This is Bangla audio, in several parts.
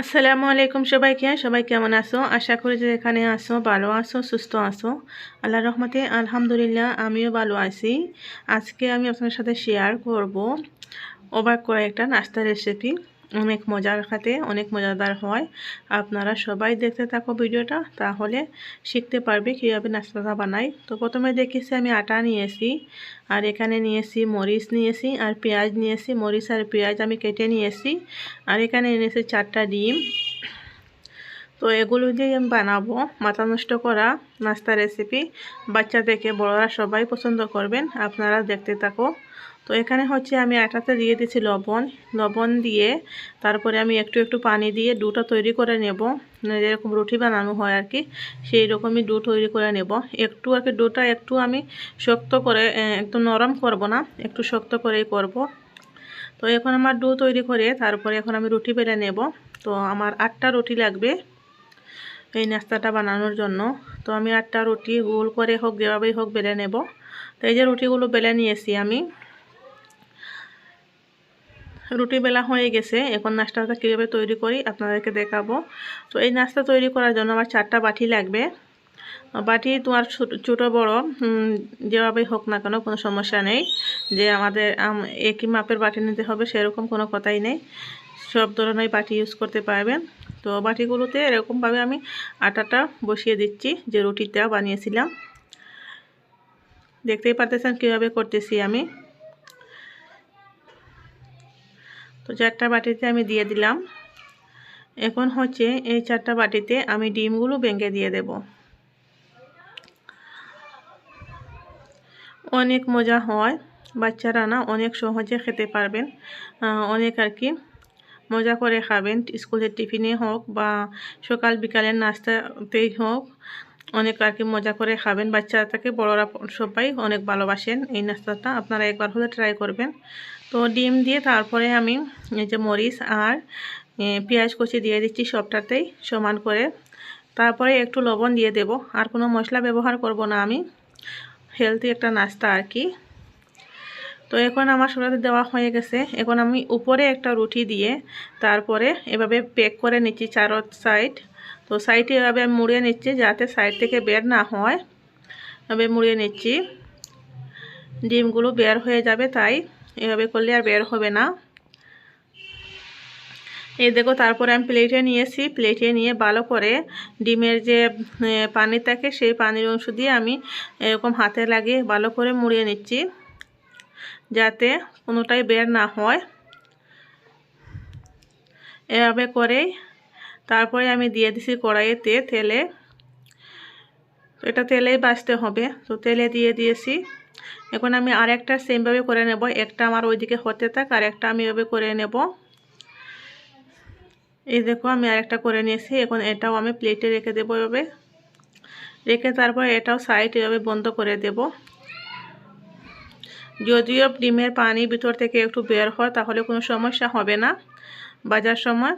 আসসালামু আলাইকুম সবাইকে, সবাই কেমন আছো? আশা করি যে এখানে আসো ভালো আছো, সুস্থ আছো। আল্লাহ রহমতে আলহামদুলিল্লাহ আমিও ভালো আছি। আজকে আমি আপনার সাথে শেয়ার করব ওভার করা একটা নাস্তার রেসিপি অনেক মজার খাতে অনেক মজাদার হয়। আপনারা সবাই দেখতে থাকো ভিডিওটা, তাহলে শিখতে পারবে কীভাবে নাস্তাটা বানাই। তো প্রথমে দেখেছি আমি আটা নিয়েছি, আর এখানে নিয়েছি মরিচ নিয়েছি, আর পেঁয়াজ নিয়েছি, মরিচ আর পেঁয়াজ আমি কেটে নিয়েছি, আর এখানে এনেছি চারটা ডিম। তো এগুলো দিয়ে আমি বানাবো। মাথা নষ্ট করা নাস্তা রেসিপি বাচ্চা থেকে বড়রা সবাই পছন্দ করবেন, আপনারা দেখতে থাকো। তো এখানে হচ্ছে আমি আটাতে দিয়ে দিয়েছি লবণ। লবণ দিয়ে তারপরে আমি একটু একটু পানি দিয়ে ডুটা তৈরি করে নেব। মানে যেরকম রুটি বানানো হয় আর কি, সেই রকমই ডু তৈরি করে নেব। একটু আর কি ডুটা একটু আমি শক্ত করে একটু নরম করব না, একটু শক্ত করেই করব। তো এখন আমার ডু তৈরি করে তারপরে এখন আমি রুটি বেলে নেব। তো আমার আটটা রুটি লাগবে এই নাস্তাটা বানানোর জন্য। তো আমি আটটা রুটি গোল করে হোক, যেভাবেই হোক বেলে নেব। তো এই যে রুটিগুলো বেলে নিয়েছি আমি। রুটি বেলা হয়ে গেছে। এখন নাস্তাটা কীভাবে তৈরি করি আপনাদেরকে দেখাবো। তো এই নাস্তা তৈরি করার জন্য আমার চারটা বাটি লাগবে। বাটি তোমার ছোটো বড় যেভাবেই হোক না কেন কোনো সমস্যা নেই। যে আমাদের একই মাপের বাটি নিতে হবে সেরকম কোনো কথাই নেই। সব ধরনের বাটি ইউজ করতে পারবেন। তো বাটিগুলোতে এরকমভাবে আমি আটাটা বসিয়ে দিচ্ছি, যে রুটিটা বানিয়েছিলাম। দেখতেই পারতেছেন কীভাবে করতেছি আমি। তো চারটা বাটিতে আমি দিয়ে দিলাম। এখন হচ্ছে এই চারটা বাটিতে আমি ডিমগুলো ভেঙে দিয়ে দেব। অনেক মজা হয়। বাচ্চারা না অনেক সহজে খেতে পারবেন। অনেক আর কি মজা করে খাবেন। স্কুলের টিফিনে হোক বা সকাল বিকালের নাস্তাতেই হোক, অনেক আর কি মজা করে খাবেন। বাচ্চারা থেকে বড়রা সবাই অনেক ভালোবাসেন। এই নাস্তাটা আপনারা একবার হলে ট্রাই করবেন। তো ডিম দিয়ে তারপরে আমি এই যে মরিচ আর পেঁয়াজ কুচি দিয়ে দিচ্ছি সবটাতেই সমান করে। তারপরে একটু লবণ দিয়ে দেব। আর কোনো মশলা ব্যবহার করব না আমি। হেলদি একটা নাস্তা আর কি। তো এখন আমার সরাতে দেওয়া হয়ে গেছে। এখন আমি উপরে একটা রুটি দিয়ে তারপরে এভাবে প্যাক করে নিচ্ছি চারো সাইড। তো সাইডে এভাবে আমি মুড়িয়ে নিচ্ছি যাতে সাইড থেকে বের না হয়। এভাবে মুড়িয়ে নিচ্ছি। ডিমগুলো বের হয়ে যাবে তাই। এভাবে করলে আর বের হবে না। এই দেখো, তারপরে আমি প্লেটে নিয়েছি। প্লেটে নিয়ে ভালো করে ডিমের যে পানি থাকে, সেই পানির অংশ দিয়ে আমি এরকম হাতে লাগিয়ে ভালো করে মুড়িয়ে নিচ্ছি, যাতে কোনোটাই বের না হয়। এভাবে করেই তারপরে আমি দিয়ে দিছি কড়াইতে তেলে। এটা তেলেই বাঁচতে হবে। তো তেলে দিয়ে দিয়েছি। এখন আমি আর একটা সেমভাবে করে নেব। একটা আমার ওইদিকে হতে থাক আর একটা আমি এভাবে করে নেব। এই দেখো, আমি আরেকটা করে নিয়েছি। এখন এটাও আমি প্লেটে রেখে দেবো এভাবে। রেখে তারপর এটাও সাইড এভাবে বন্ধ করে দেব। যদিও ডিমের পানি ভিতর থেকে একটু বের হয়, তাহলে কোনো সমস্যা হবে না। বাজার সময়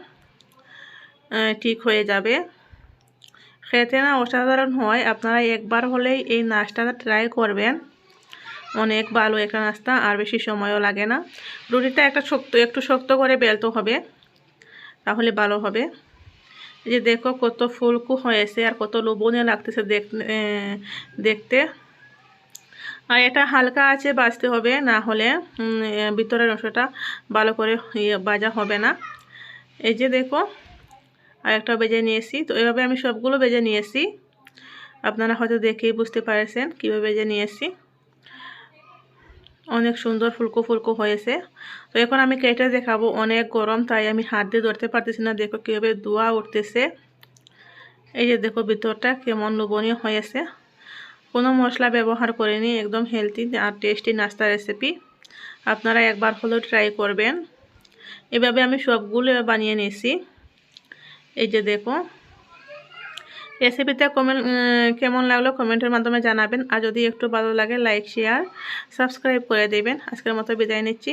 ঠিক হয়ে যাবে। খেতে না অসাধারণ হয়। আপনারা একবার হলেই এই নাচটা ট্রাই করবেন। অনেক ভালো একটা নাস্তা, আর বেশি সময়ও লাগে না। রুটিটা একটা শক্ত, একটু শক্ত করে বেলতে হবে, তাহলে ভালো হবে। যে দেখো কত ফুলকু হয়েছে আর কত লোভনীয় লাগতেছে দেখতে আর এটা হালকা আছে বাজতে হবে, না হলে ভিতরের অংশটা ভালো করে ইয়ে বাজা হবে না। এই যে দেখো, আর একটা বেজে নিয়েছি, তো এভাবে আমি সবগুলো বেজে নিয়েছি। আপনারা হয়তো দেখেই বুঝতে পারছেন কীভাবে বেজে নিয়েছি। অনেক সুন্দর ফুলকো ফুলকো হয়েছে। তো এখন আমি কেটে দেখাবো, অনেক গরম, তাই আমি হাত দিয়ে ধরতে পারতেছি না। দেখো কীভাবে ধোয়া উঠতেছে। এই যে দেখো ভিতরটা কেমন লোভনীয় হয়েছে। কোনো মশলা ব্যবহার করিনি, একদম হেলদি আর টেস্টি নাস্তা রেসিপি আপনারা একবার হলেও ট্রাই করবেন। এভাবে আমি সবগুলো বানিয়ে নিয়েছি। এই যে দেখো। রেসিপিটা কমেন্ট কেমন লাগল কমেন্টের মাধ্যমে জানাবেন। আর যদি একটু ভালো লাগে লাইক শেয়ার সাবস্ক্রাইব করে দেবেন। আজকের মতো বিদায় নিচ্ছি।